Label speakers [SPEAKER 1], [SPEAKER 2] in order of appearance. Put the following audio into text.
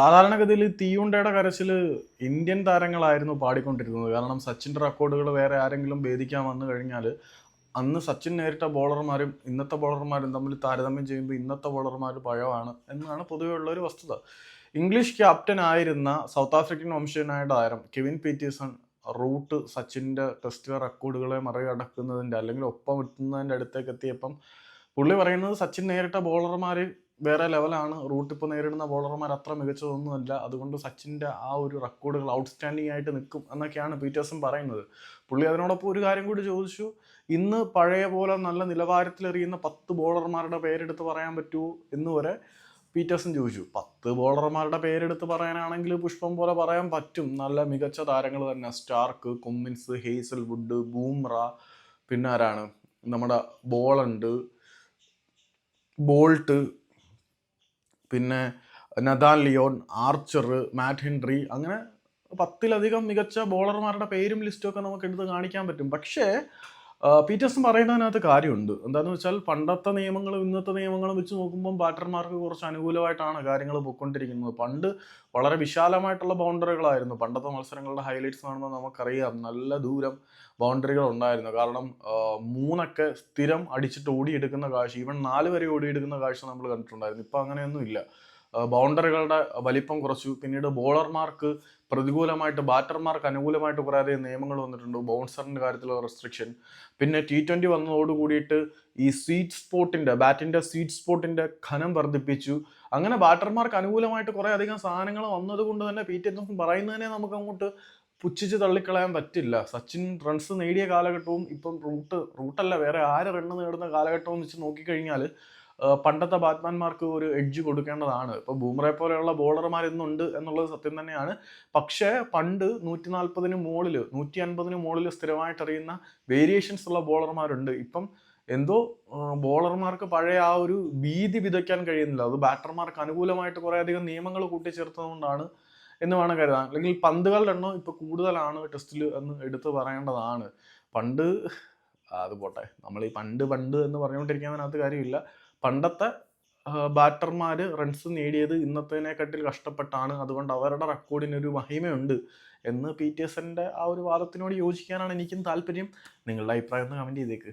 [SPEAKER 1] സാധാരണഗതിയിൽ തീയുണ്ടയുടെ കരച്ചിൽ ഇന്ത്യൻ താരങ്ങളായിരുന്നു പാടിക്കൊണ്ടിരുന്നത്. കാരണം സച്ചിന്റെ റെക്കോർഡുകൾ വേറെ ആരെങ്കിലും ഭേദിക്കാൻ വന്നു കഴിഞ്ഞാൽ അന്ന് സച്ചിൻ നേരിട്ട ബോളർമാരും ഇന്നത്തെ ബോളർമാരും തമ്മിൽ താരതമ്യം ചെയ്യുമ്പോൾ ഇന്നത്തെ ബോളർമാർ പഴമാണ് എന്നാണ് പൊതുവെ ഉള്ള ഒരു വസ്തുത. ഇംഗ്ലീഷ് ക്യാപ്റ്റൻ ആയിരുന്ന സൗത്ത് ആഫ്രിക്കൻ വംശജനായ താരം കെവിൻ പീറ്റേഴ്സൺ റൂട്ട് സച്ചിന്റെ ടെസ്റ്റ് റെക്കോർഡുകളെ മറികടക്കുന്നതിന്റെ അല്ലെങ്കിൽ ഒപ്പം എത്തുന്നതിന്റെ അടുത്തേക്ക് എത്തിയപ്പം പുള്ളി പറയുന്നത് സച്ചിൻ നേരിട്ട ബോളർമാർ വേറെ ലെവലാണ്. റൂട്ട് ഇപ്പോൾ നേരിടുന്ന ബോളർമാർ അത്ര മികച്ചതൊന്നുമല്ല. അതുകൊണ്ട് സച്ചിന്റെ ആ ഒരു റെക്കോർഡുകൾ ഔട്ട്സ്റ്റാൻഡിംഗ് ആയിട്ട് നിൽക്കും എന്നൊക്കെയാണ് പീറ്റേഴ്സൺ പറയുന്നത്. പുള്ളി അതിനോടൊപ്പം ഒരു കാര്യം കൂടി ചോദിച്ചു. ഇന്ന് പഴയ പോലെ നല്ല നിലവാരത്തിലെറിയുന്ന പത്ത് ബോളർമാരുടെ പേരെടുത്ത് പറയാൻ പറ്റുമോ എന്ന് വരെ പീറ്റേഴ്സൺ ചോദിച്ചു. പത്ത് ബോളർമാരുടെ പേരെടുത്ത് പറയാനാണെങ്കിൽ പുഷ്പം പോലെ പറയാൻ പറ്റും. നല്ല മികച്ച താരങ്ങൾ തന്നെ. സ്റ്റാർക്ക് കുമ്മിൻസ് ഹേസൽവുഡ് ബൂംറ പിന്നെ ആരാണ്? നമ്മുടെ ബോളുണ്ട് ബോൾട്ട് പിന്നെ Nathan Lyon Archer Matt Henry അങ്ങനെ പത്തിലധികം മികച്ച ബോളർമാരുടെ പേരും ലിസ്റ്റും ഒക്കെ നമുക്ക് എടുത്ത് കാണിക്കാൻ പറ്റും. പക്ഷേ പീറ്റേഴ്സൺ പറയുന്നതിനകത്ത് കാര്യമുണ്ട്. എന്താണെന്ന് വെച്ചാൽ പണ്ടത്തെ നിയമങ്ങളും ഇന്നത്തെ നിയമങ്ങളും വെച്ച് നോക്കുമ്പോൾ ബാറ്റർമാർക്ക് കുറച്ച് അനുകൂലമായിട്ടാണ് കാര്യങ്ങൾ പോയിക്കൊണ്ടിരിക്കുന്നത്. പണ്ട് വളരെ വിശാലമായിട്ടുള്ള ബൗണ്ടറികളായിരുന്നു. പണ്ടത്തെ മത്സരങ്ങളുടെ ഹൈലൈറ്റ്സ് കാണുമ്പോൾ നമുക്കറിയാം നല്ല ദൂരം ബൗണ്ടറികൾ ഉണ്ടായിരുന്നു. കാരണം മൂന്നൊക്കെ സ്ഥിരം അടിച്ചിട്ട് ഓടിയെടുക്കുന്ന കാഴ്ച ഈവൻ നാല് വരെ ഓടിയെടുക്കുന്ന കാഴ്ച നമ്മൾ കണ്ടിട്ടുണ്ടായിരുന്നു. ഇപ്പം അങ്ങനെയൊന്നും ഇല്ല ബൗണ്ടറികളുടെ വലിപ്പം കുറച്ചു. പിന്നീട് ബോളർമാർക്ക് പ്രതികൂലമായിട്ട് ബാറ്റർമാർക്ക് അനുകൂലമായിട്ട് കുറേയധികം നിയമങ്ങൾ വന്നിട്ടുണ്ട്. ബൗൺസറിന്റെ കാര്യത്തിലുള്ള റെസ്ട്രിക്ഷൻ പിന്നെ ടി ട്വന്റി വന്നതോട് കൂടിയിട്ട് ഈ സ്വീറ്റ് സ്പോട്ടിന്റെ ബാറ്റിന്റെ സ്വീറ്റ് സ്പോട്ടിന്റെ ഖനം വർദ്ധിപ്പിച്ചു. അങ്ങനെ ബാറ്റർമാർക്ക് അനുകൂലമായിട്ട് കുറേ അധികം സാധനങ്ങൾ വന്നതുകൊണ്ട് തന്നെ പി ടി എം പറയുന്നതിനെ നമുക്ക് അങ്ങോട്ട് പുച്ഛിച്ച് തള്ളിക്കളയാൻ പറ്റില്ല. സച്ചിൻ റൺസ് നേടിയ കാലഘട്ടവും ഇപ്പം റൂട്ട് റൂട്ടല്ല വേറെ ആര് റണ്ണ് നേടുന്ന കാലഘട്ടവും വെച്ച് നോക്കിക്കഴിഞ്ഞാൽ പണ്ടത്തെ ബാറ്റ്മാൻമാർക്ക് ഒരു എഡ്ജ് കൊടുക്കേണ്ടതാണ്. ഇപ്പോൾ ബൂമറെ പോലെയുള്ള ബോളർമാർ ഇന്നുണ്ട് എന്നുള്ളത് സത്യം തന്നെയാണ്. പക്ഷേ പണ്ട് നൂറ്റി നാൽപ്പതിന് മുകളിൽ നൂറ്റി അൻപതിന് മുകളിൽ സ്ഥിരമായിട്ട് അറിയുന്ന വേരിയേഷൻസ് ഉള്ള ബോളർമാരുണ്ട്. ഇപ്പം എന്തോ ബോളർമാർക്ക് പഴയ ആ ഒരു ഭീതി വിതയ്ക്കാൻ കഴിയുന്നില്ല. അത് ബാറ്റർമാർക്ക് അനുകൂലമായിട്ട് കുറേയധികം നിയമങ്ങൾ കൂട്ടിച്ചേർത്തതുകൊണ്ടാണ് എന്ന് വേണം കരുതാൻ. അല്ലെങ്കിൽ പന്തുകളുടെ എണ്ണം ഇപ്പോൾ കൂടുതലാണ് ടെസ്റ്റിൽ എന്ന് എടുത്ത് പറയേണ്ടതാണ്. പണ്ട് അത് പോട്ടെ. നമ്മൾ ഈ പണ്ട് പണ്ട് എന്ന് പറഞ്ഞുകൊണ്ടിരിക്കുന്നതിനകത്ത് കാര്യമില്ല. പണ്ടത്തെ ബാറ്റർമാർ റൺസ് നേടിയത് ഇന്നത്തേനെക്കാട്ടിൽ കഷ്ടപ്പെട്ടാണ്. അതുകൊണ്ട് അവരുടെ റെക്കോർഡിനൊരു മഹിമയുണ്ട് എന്ന് പി ടി എസിന്റെ ആ ഒരു വാദത്തിനോട് യോജിക്കാനാണ് എനിക്കും താല്പര്യം. നിങ്ങളുടെ അഭിപ്രായം ഒന്ന് കമന്റ് ചെയ്തേക്ക്.